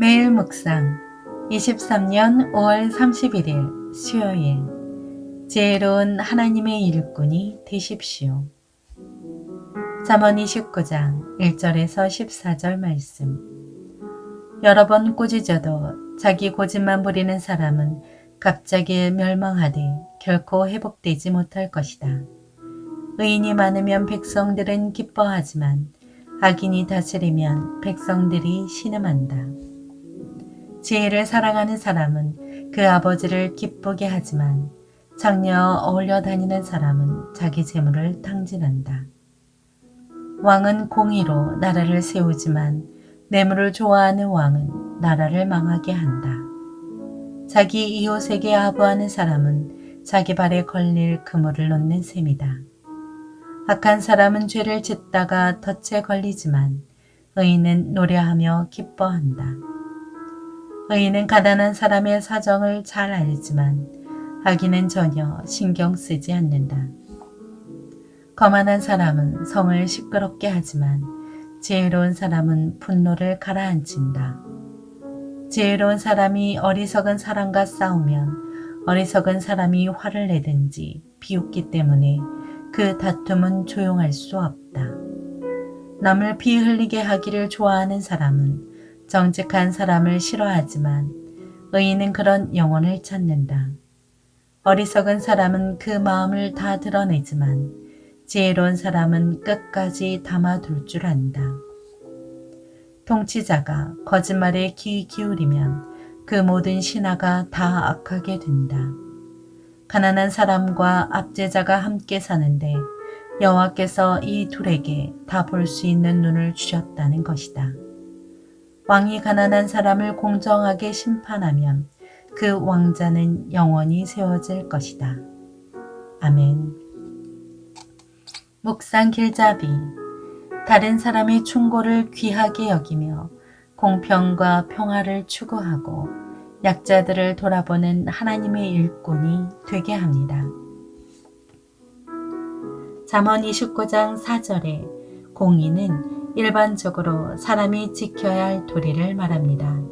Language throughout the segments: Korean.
매일 묵상 23년 5월 31일 수요일 지혜로운 하나님의 일꾼이 되십시오. 잠언 29장 1절에서 14절 말씀 여러 번 꾸짖어도 자기 고집만 부리는 사람은 갑자기 멸망하되 결코 회복되지 못할 것이다. 의인이 많으면 백성들은 기뻐하지만 악인이 다스리면 백성들이 신음한다. 지혜를 사랑하는 사람은 그 아버지를 기쁘게 하지만 장녀 어울려 다니는 사람은 자기 재물을 탕진한다. 왕은 공의로 나라를 세우지만 뇌물을 좋아하는 왕은 나라를 망하게 한다. 자기 이웃에게 아부하는 사람은 자기 발에 걸릴 그물을 놓는 셈이다. 악한 사람은 죄를 짓다가 덫에 걸리지만 의인은 노래하며 기뻐한다. 의인은 가난한 사람의 사정을 잘 알지만 악인은 전혀 신경 쓰지 않는다. 거만한 사람은 성을 시끄럽게 하지만 지혜로운 사람은 분노를 가라앉힌다. 지혜로운 사람이 어리석은 사람과 싸우면 어리석은 사람이 화를 내든지 비웃기 때문에 그 다툼은 조용할 수 없다. 남을 피 흘리게 하기를 좋아하는 사람은 정직한 사람을 싫어하지만 의인은 그런 영혼을 찾는다. 어리석은 사람은 그 마음을 다 드러내지만 지혜로운 사람은 끝까지 담아둘 줄 안다. 통치자가 거짓말에 귀 기울이면 그 모든 신하가 다 악하게 된다. 가난한 사람과 압제자가 함께 사는데 여호와께서 이 둘에게 다 볼 수 있는 눈을 주셨다는 것이다. 왕이 가난한 사람을 공정하게 심판하면 그 왕자는 영원히 세워질 것이다. 아멘. 묵상 길잡이 다른 사람의 충고를 귀하게 여기며 공평과 평화를 추구하고 약자들을 돌아보는 하나님의 일꾼이 되게 합니다. 잠언 29장 4절에 공의는 일반적으로 사람이 지켜야 할 도리를 말합니다.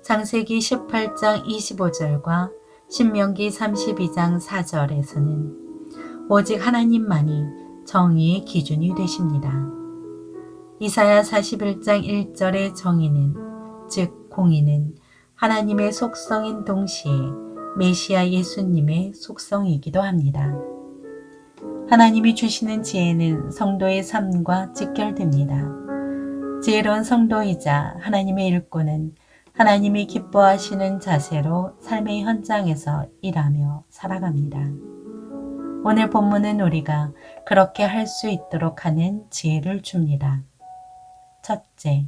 창세기 18장 25절과 신명기 32장 4절에서는 오직 하나님만이 정의의 기준이 되십니다. 이사야 41장 1절의 정의는 즉 공의는 하나님의 속성인 동시에 메시아 예수님의 속성이기도 합니다. 하나님이 주시는 지혜는 성도의 삶과 직결됩니다. 지혜로운 성도이자 하나님의 일꾼은 하나님이 기뻐하시는 자세로 삶의 현장에서 일하며 살아갑니다. 오늘 본문은 우리가 그렇게 할 수 있도록 하는 지혜를 줍니다. 첫째,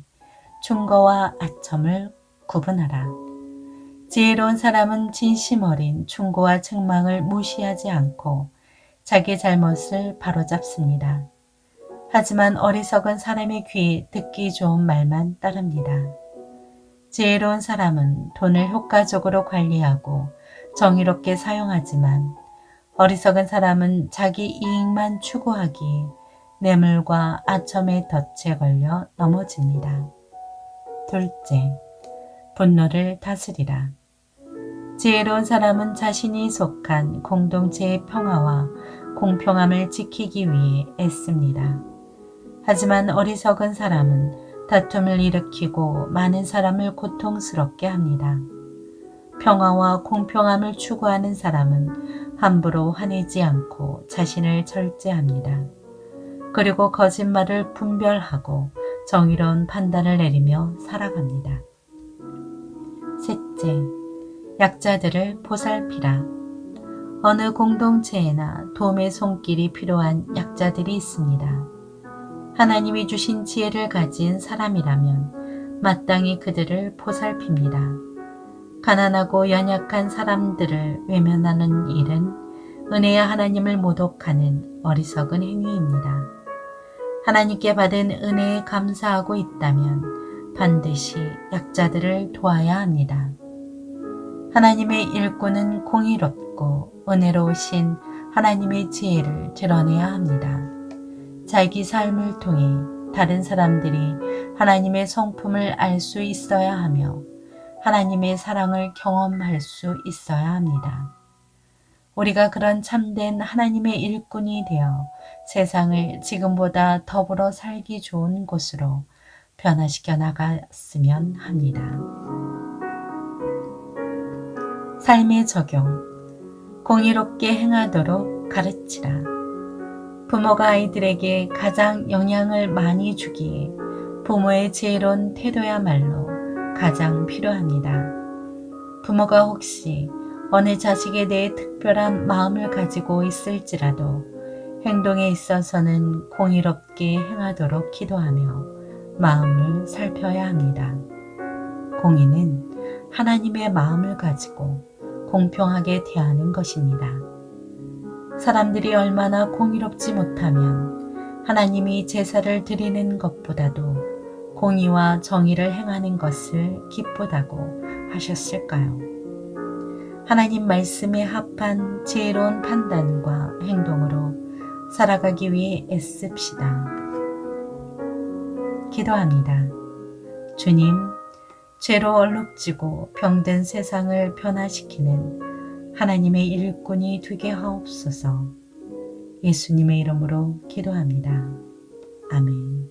충고와 아첨을 구분하라. 지혜로운 사람은 진심 어린 충고와 책망을 무시하지 않고 자기 잘못을 바로잡습니다. 하지만 어리석은 사람의 귀에 듣기 좋은 말만 따릅니다. 지혜로운 사람은 돈을 효과적으로 관리하고 정의롭게 사용하지만 어리석은 사람은 자기 이익만 추구하기에 뇌물과 아첨의 덫에 걸려 넘어집니다. 둘째, 분노를 다스리라. 지혜로운 사람은 자신이 속한 공동체의 평화와 공평함을 지키기 위해 애씁니다. 하지만 어리석은 사람은 다툼을 일으키고 많은 사람을 고통스럽게 합니다. 평화와 공평함을 추구하는 사람은 함부로 화내지 않고 자신을 절제합니다. 그리고 거짓말을 분별하고 정의로운 판단을 내리며 살아갑니다. 셋째, 약자들을 보살피라. 어느 공동체에나 도움의 손길이 필요한 약자들이 있습니다. 하나님이 주신 지혜를 가진 사람이라면 마땅히 그들을 보살핍니다. 가난하고 연약한 사람들을 외면하는 일은 은혜의 하나님을 모독하는 어리석은 행위입니다. 하나님께 받은 은혜에 감사하고 있다면 반드시 약자들을 도와야 합니다. 하나님의 일꾼은 공의롭고 은혜로우신 하나님의 지혜를 드러내야 합니다. 자기 삶을 통해 다른 사람들이 하나님의 성품을 알 수 있어야 하며 하나님의 사랑을 경험할 수 있어야 합니다. 우리가 그런 참된 하나님의 일꾼이 되어 세상을 지금보다 더불어 살기 좋은 곳으로 변화시켜 나갔으면 합니다. 삶의 적용. 공의롭게 행하도록 가르치라. 부모가 아이들에게 가장 영향을 많이 주기에 부모의 지혜로운 태도야말로 가장 필요합니다. 부모가 혹시 어느 자식에 대해 특별한 마음을 가지고 있을지라도 행동에 있어서는 공의롭게 행하도록 기도하며 마음을 살펴야 합니다. 공의는 하나님의 마음을 가지고 공평하게 대하는 것입니다. 사람들이 얼마나 공의롭지 못하면 하나님이 제사를 드리는 것보다도 공의와 정의를 행하는 것을 기쁘다고 하셨을까요? 하나님 말씀에 합한 지혜로운 판단과 행동으로 살아가기 위해 애씁시다. 기도합니다. 주님, 죄로 얼룩지고 병든 세상을 변화시키는 하나님의 일꾼이 되게 하옵소서. 예수님의 이름으로 기도합니다. 아멘.